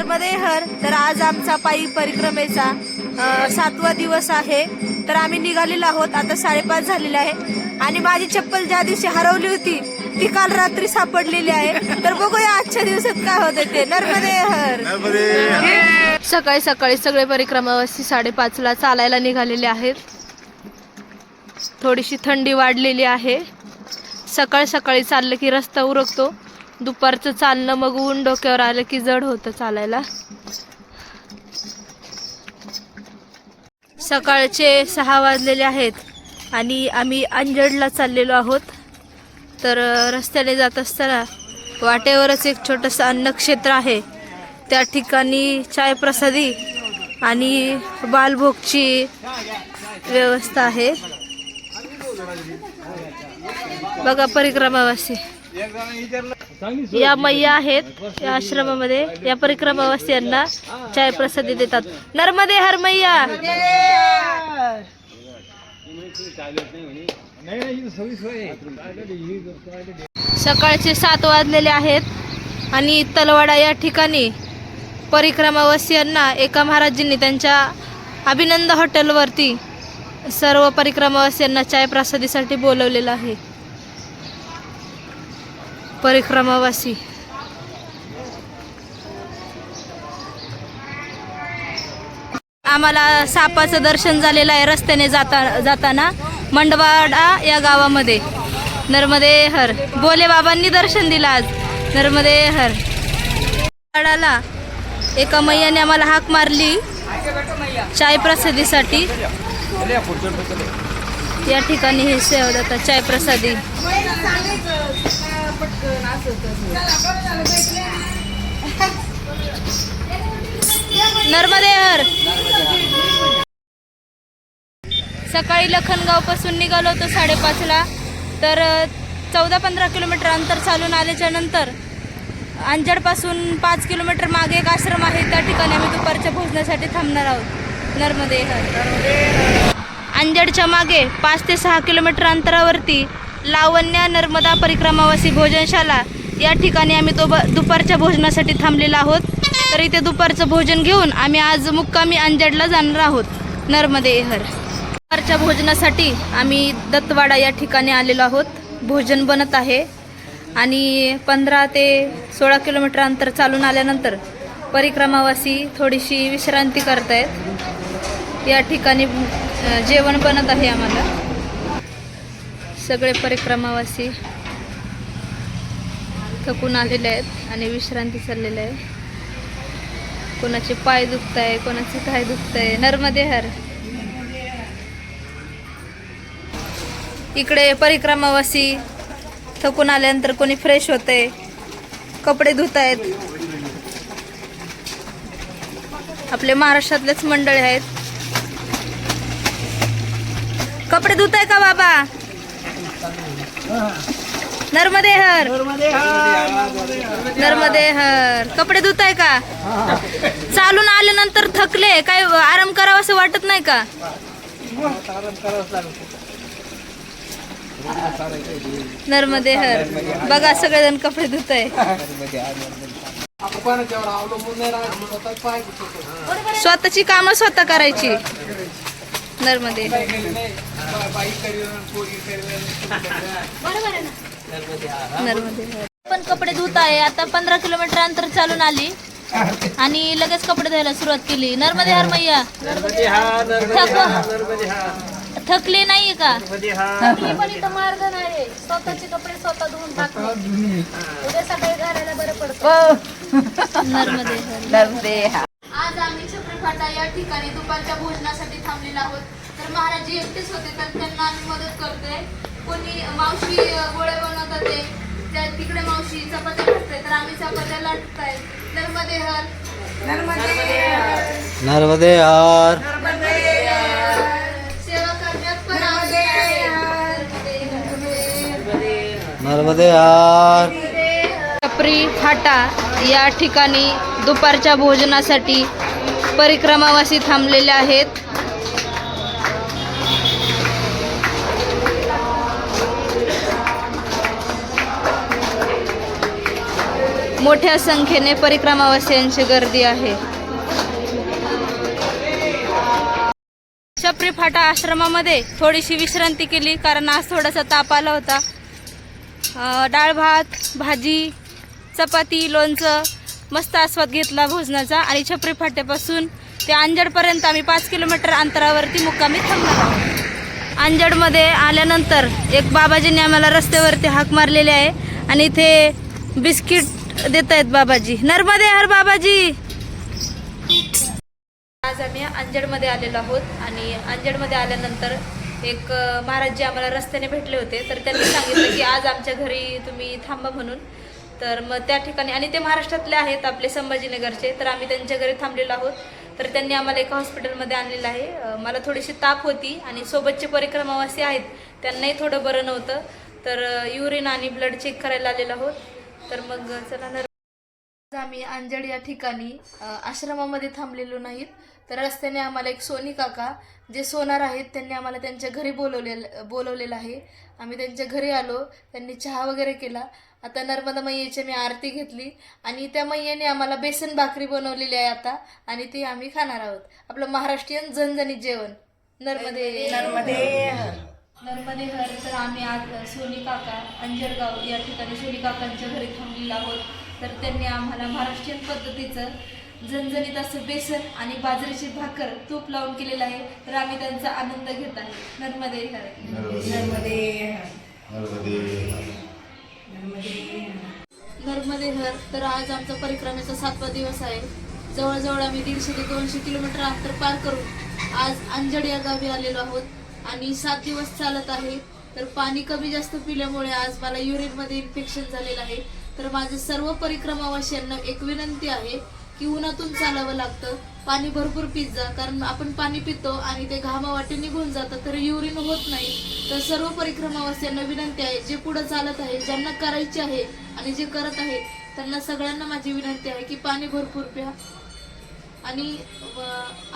नर्मदे हर तर आज आमचा पायी परिक्रमेचा सातवा दिवस आहे. तर आम्ही निघालेलो आहोत. आता साडेपाच झालेले आहे. आणि माझी चप्पल ज्या दिवशी हरवली होती ती काल रात्री सापडलेली आहे. तर बघूया आजच्या दिवसात काय होतं ते. नर्मदे हर. सकाळी सकाळी सगळे परिक्रमावासी साडेपाचला चालायला निघालेले आहेत. थोडीशी थंडी वाढलेली आहे. सकाळी सकाळी चाललं की रस्ता उरकतो. दुपारचं चालणं मग ऊन डोक्यावर आलं की जड होतं चालायला. सकाळचे सहा वाजलेले आहेत आणि आम्ही अंजडला चाललेलो आहोत. तर रस्त्याने जात असताना वाटेवरच एक छोटंसं अन्नक्षेत्र आहे. त्या ठिकाणी चायप्रसादी आणि बालभोगची व्यवस्था आहे. बघा परिक्रमावासी या मैया आहेत या आश्रमामध्ये या परिक्रमावासियांना चाय प्रसादी देतात. नर्मदे हर मैया! सकाळचे सात वाजलेले आहेत आणि तलवाडा या ठिकाणी परिक्रमावासियांना एका महाराजींनी त्यांच्या अभिनंद हॉटेलवरती सर्व परिक्रमावासियांना चाय प्रसादीसाठी बोलवलेलं आहे. परिक्रमावासी आम्हाला सापाचं दर्शन झालेलं आहे रस्त्याने जाता जाताना मंडवाडा या गावामध्ये. नर्मदे हर. बोले बाबांनी दर्शन दिलं आज. नर्मदे हर. मंडवाडाला एका मैयाने आम्हाला हाक मारली. चाय प्रसादीसाठी. या ठिकाणी हे सेवा देतात चाय प्रसादी. नर्मदे हर सकाळी लखनगावपासून निघालो होतो साडेपाचला. तर चौदा पंधरा किलोमीटर अंतर चालून आल्याच्यानंतर अंजडपासून पाच किलोमीटर मागे एक आश्रम आहे त्या ठिकाणी आम्ही दुपारच्या भोजनासाठी थांबणार आहोत. नर्मदे हर अंजडच्या मागे पाच ते सहा किलोमीटर अंतरावरती लावण्या नर्मदा परिक्रमावासी भोजनशाला. या ठिकाणी आम्ही तो दुपारच्या भोजनासाठी थांबलेलो आहोत. तर इथे दुपारचं भोजन घेऊन आम्ही आज मुक्कामी अंजडला जाणार आहोत. नर्मदेहर दुपारच्या भोजनासाठी आम्ही दत्तवाडा या ठिकाणी आलेलो आहोत. भोजन बनत आहे. आणि पंधरा ते सोळा किलोमीटर अंतर चालून आल्यानंतर परिक्रमावासी थोडीशी विश्रांती करतायत. या ठिकाणी जेवण बनत आहे आम्हाला. सगळे परिक्रमावासी थकून आलेले आहेत आणि विश्रांती चाललेली आहे. कोणाचे पाय दुखत आहे कोणाचे काय दुखत आहे नर्मदे हर. इकडे परिक्रमावासी थकून आल्यानंतर कोणी फ्रेश होते कपडे धुत आहेत आपले महाराष्ट्रातलेच मंडळी आहेत. कपडे धुताय का बाबा? नर्मदे हर नर्मदे हर कपडे धुताय का? चालून आल्यानंतर थकले. काय आराम करावा असं वाटत नाही का? नर्मदे हर बघा सगळेजण कपडे धुत आहे स्वतःची कामं स्वतः करायची. नर्मदे नर्मदे हर. पण कपडे धुत आहे. आता पंधरा किलोमीटर अंतर चालून आली. आणि लगेच कपडे धुवायला सुरुवात केली. नर्मदे हर मैया. थक थकले नाहीये का? थकली पण इथं मार्ग नाही स्वतःचे कपडे स्वतः धुवून टाकले. उद्या सकाळी घालायला बरं पडतं. नर्मदे हर. छत्रफाटा या ठिकाणी दुपारच्या भोजनासाठी थांबलेलो आहोत. तर महाराज एकटेच होते तर त्यांना आम्ही मदत करतोय. कोणी मावशी गोळे बनवतात ते त्या तिकडे मावशी चपात्या करते तर आम्ही चपात्या लाटताय. नर्मदे हर. नर्मदे यार सेवा करण्यात पण नर्मदे यार टपरी फाटा या ठिकाणी दुपारच्या भोजनासाठी परिक्रमावासी थांबलेले आहेत. मोठ्या संख्येने परिक्रमावासियांची गर्दी आहे. शपरी फाटा आश्रमामध्ये थोडीशी विश्रांती केली कारण आज थोडासा ताप आला होता. डाळ भात भाजी चपाती लोणचं मस्त आस्वाद घेतला भोजनाचा आणि छपरी फाट्यापासून ते अंजडपर्यंत आम्ही पाच किलोमीटर अंतरावरती मुक्कामी थांबणार आहोत. अंजडमध्ये आल्यानंतर एक बाबाजींनी आम्हाला रस्त्यावरती हाक मारलेली आहे आणि इथे बिस्किट देत आहेत बाबाजी. नर्मदे हर बाबाजी! आज आम्ही अंजडमध्ये आलेलो आहोत आणि अंजडमध्ये आल्यानंतर एक महाराज जी आम्हाला रस्त्याने भेटले होते तर त्यांनी सांगितलं की आज आमच्या घरी तुम्ही थांबा म्हणून. तर मग त्या ठिकाणी आणि ते महाराष्ट्रातले आहेत आपले संभाजीनगरचे तर आम्ही त्यांच्या घरी थांबलेलो आहोत. तर त्यांनी आम्हाला एका हॉस्पिटलमध्ये आणलेलं आहे. मला थोडीशी ताप होती आणि सोबतचे परिक्रमावासी आहेत त्यांनाही थोडं बरं नव्हतं. तर युरिन आणि ब्लड चेक करायला आलेलो आहोत. तर मग चला नर आम्ही अंजड या ठिकाणी आश्रमामध्ये थांबलेलो नाहीत. तर रस्त्याने आम्हाला एक सोनी काका जे सोनार आहेत त्यांनी आम्हाला त्यांच्या घरी बोलवलेलं बोलवलेलं आहे. आम्ही त्यांच्या घरी आलो त्यांनी चहा वगैरे केला. आता नर्मदा मैयेची मी आरती घेतली आणि त्या मैयेने आम्हाला बेसन भाकरी बनवलेली आहे आता आणि ती आम्ही खाणार आहोत. आपलं महाराष्ट्रीयन झणझणीत जेवण. नर्मदे. नर्मदे. नर्मदे हर तर आम्ही आज सोनी काका अंजरगाव या ठिकाणी सोनी काकांच्या घरी थांबलेलो आहोत. तर त्यांनी आम्हाला महाराष्ट्रीयन पद्धतीचं झणझणीत असं बेसन आणि बाजरीची भाकर तूप लावून केलेलं आहे. तर आम्ही त्यांचा आनंद घेत आहे. नर्मदे हर नर्मदे. हर तर आज आमचा परिक्रमेचा सातवा दिवस आहे. जवळजवळ आम्ही दीडशे ते दोनशे किलोमीटर अंतर पार करून आज अंजड या गावी आलेलो आहोत आणि सात दिवस चालत आहे. तर पाणी कमी जास्त पिल्यामुळे आज मला युरिनमध्ये इन्फेक्शन झालेलं आहे. तर माझे सर्व परिक्रमावासियांना एक विनंती आहे की उन्हातून चालावं लागतं. पाणी भरपूर पित जा कारण आपण पाणी पितो आणि ते घामावाटे निघून जातं तर युरिन होत नाही. तर सर्व परिक्रमावासियांना विनंती आहे जे पुढे चालत आहे ज्यांना करायचे आहे आणि जे करत आहेत त्यांना सगळ्यांना माझी विनंती आहे की पाणी भरपूर प्या. आणि व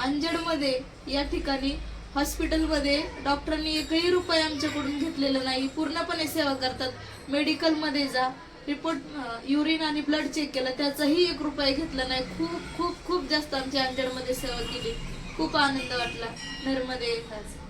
अंजडमध्ये या ठिकाणी हॉस्पिटलमध्ये डॉक्टरांनी एकही रुपये आमच्याकडून घेतलेला नाही. पूर्णपणे सेवा करतात. मेडिकलमध्ये जा रिपोर्ट युरिन आणि ब्लड चेक केला त्याचाही एक रुपया घेतला नाही. खूप खूप खूप जास्त आमच्या अंजडमध्ये सेवा केली. खूप आनंद वाटला. नर्मदे. एकाच